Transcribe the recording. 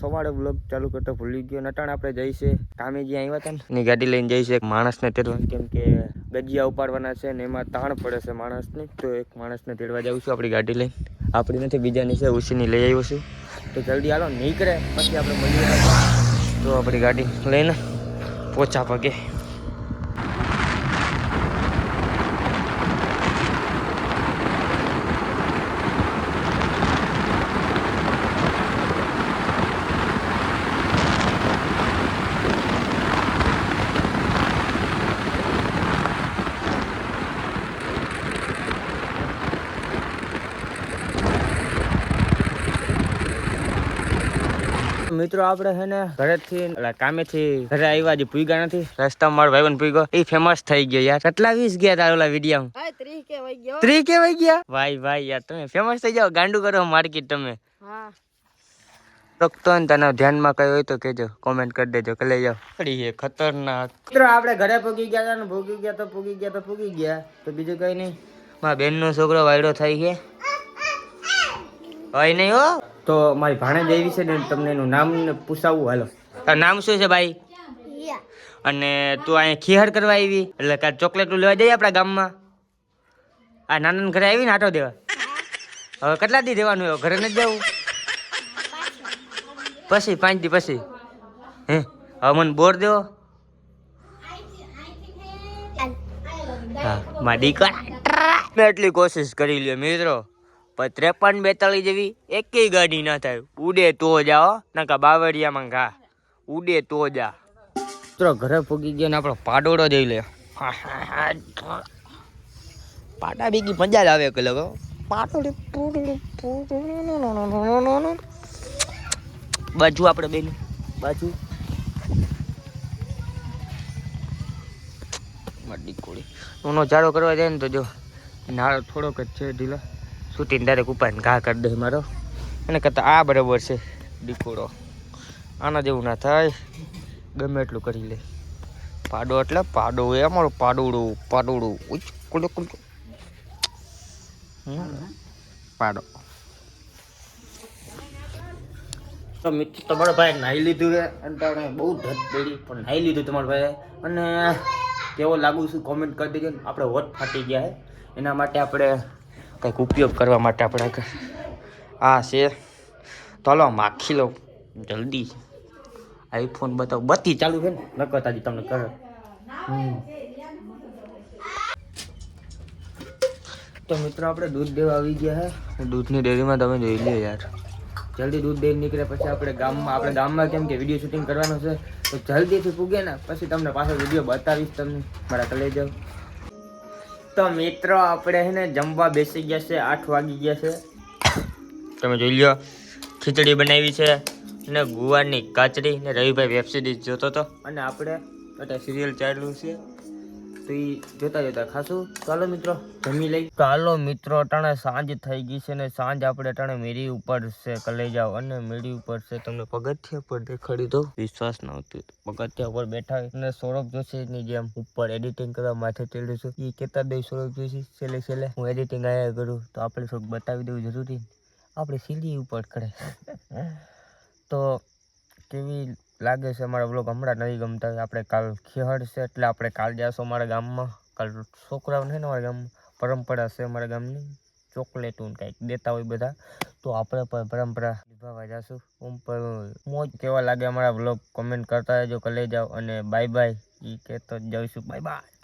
સવારે બ્લોગ ચાલુ કરતો ભૂલી ગયો. નટાણ આપણે જઈશે. કામે જ્યાં આવ્યા હતા ને. ગાડી લઈને જઈશે એક માણસને તેડવા. કેમ કે ગજિયા ઉપાડવાના છે ને એમાં તાણ પડે છે માણસને. તો એક માણસને તેડવા જાઉં છું આપણી ગાડી લઈને. આપણી નથી, બીજાની છે. ઉસીની લઈ આવ્યો છું. તો જલ્દી હાલો, નીકળે. પછી આપણે મળીએ. તો આપણી ગાડી લઈને પોચા પગે. મિત્રો આપણે છે ને ઘરેથી કામેથી ઘરે આવ્યા જે પૂગ્યા નથી. રસ્તામાં ભાઈ બન પૂગ્યો. એ ફેમસ થઈ ગયો યાર. કેટલા વીસ ગયા તારા ઓલા વીડિયો ત્રીસ કે વઈ ગયો. ભાઈ ભાઈ યાર તમે ફેમસ થઈ જાઓ. ગાંડુ કરો માર્કેટ તમે. રોકતો ને તને ધ્યાનમાં કઈ હોય તો કેજો કોમેન્ટ કરી દેજો. કે લઈ જાઓ. પડી ખતરનાક. મિત્રો આપણે ઘરે પૂગી ગયા હતા ને ભૂગી ગયા તો પૂગી ગયા તો પૂગી ગયા. તો બીજું કઈ નહીં. મારા બેનનો છોકરો વાયડો થઈ છે. હોય નહીં હો. તો મારી ભાણેજ આવી છે ને તમને એનું નામ પૂછાવું હાલો. તારું નામ શું છે ભાઈ? અને તું અહીંયા ખીહર કરવા આવી? એટલે કાં ચોકલેટ લેવા જઈએ આપણા ગામમાં? આ નાના ઘરે આવી ને આટો દેવા? હવે કેટલા દી દેવાનું હવે? ઘરે નથી જવું? પછી પાંચ દી પછી. હે? હવે મને બોર દેવો હા મારી દીકરા. એટલી કોશિશ કરી લ્યો મિત્રો. પણ ત્રેપન બેતાળીસ જેવી એકેય ગાડી ના થાય. ઉડે તો જાઓ નકા બાવળિયામાં ઘા. ઉડે તો જા. મિત્રો, ઘરે પૂગી ગયો ને આપણો પાડોડો જોઈ લે. પાટા ભેગી મજા જ આવે કે પાટોડે બાજુ આપણે બેન, બાજુ. મડી કોળી ઓનો જાડો કરવા જાય ને તો જો, નાળો થોડોક જ છે ઢીલો. સૂતીને ડાયરેક્ટ ઉપાડીને ઘા કરી દે મારો. એને કરતાં આ બરાબર છે દીકોડો આના જેવું ના થાય. ગમે એટલું કરી લે. પાડો એટલે પાડો એ અમારો પાડોડું પાડોડું. ઉચ કુલો કુલો. પાડો. તો મિત્રો, તમારો ભાઈ નાહી લીધું છે અને તમે બહુ ધત પડી, પણ નાહી લીધું તમારા ભાઈ અને કેવો લાગુ છું કોમેન્ટ કરી દેજો આપણે હોટ ફાટી ગયા છે એના માટે આપણે કંઈક ઉપયોગ કરવા માટે આપણે આ છે. તો હાલો માખી લો. જલ્દી. આઈફોન બતાવો. બત્તી ચાલુ છે ને? નકર તાજી તમને કરે તો મિત્રો આપણે દૂધ દેવા આવી ગયા છે દૂધની ડેરીમાં તમે જોઈ લો યાર. જલ્દી દૂધ દઈને નીકળે પછી આપણે ગામમાં આપણે ગામમાં કેમ કે વીડિયો શૂટિંગ કરવાનું છે તો જલ્દીથી પૂગે ને પછી તમને પાછો વીડિયો બતાવીશ તમને. મારા કલે જાવ તો મિત્રો, આપણે છે ને જમવા બેસી ગયા છે, આઠ વાગી ગયા છે. તમે જોઈ લો ખીચડી બનાવી છે ને ગુવારની કાચડી ને રવિભાઈ વેબ સિરીઝ જોતો હતો. અને આપણે અત્યારે સિરિયલ ચાલુ છે. તો એ જોતા જોતા ખાશું ચાલો મિત્રો, જમી લઈ ચાલો મિત્રો, અટાણે સાંજ થઈ ગઈ છે ને સાંજ આપણે અટાણે મેરી ઉપર છે કલે જાવ અને મેરી ઉપર છે. તમને પગથિયા પર દેખાડી દો વિશ્વાસ ન આવતું પગથિયા પર બેઠા અને સૌરભ જોશી ની જેમ ઉપર એડિટિંગ કરવા માથે ચડ્યું છું. એ કેતા દઈ સૌરભ જોશી, છેલ્લે છેલ્લે, હું એડિટિંગ આયા કરું. તો આપણે થોડુંક બતાવી દેવું જરૂરી. આપણે સીડી ઉપર ખડે. તો લાગે છે અમારા બ્લોગ હમણાં નહીં ગમતા. આપણે કાલ ખેહડ છે એટલે આપણે કાલ જાશું અમારા ગામમાં. કાલ છોકરાઓને છે ને અમારા ગામમાં. પરંપરા છે અમારા ગામની. ચોકલેટું કંઈક દેતા હોય બધા. તો આપણે પણ પરંપરા નિભાવવા જશું. ઓમ પણ મોજ કેવા લાગે અમારા બ્લોગ કોમેન્ટ કરતા રહેજો કે લઈ જાઓ અને બાય બાય એ કહેતો જ જાઉં બાય બાય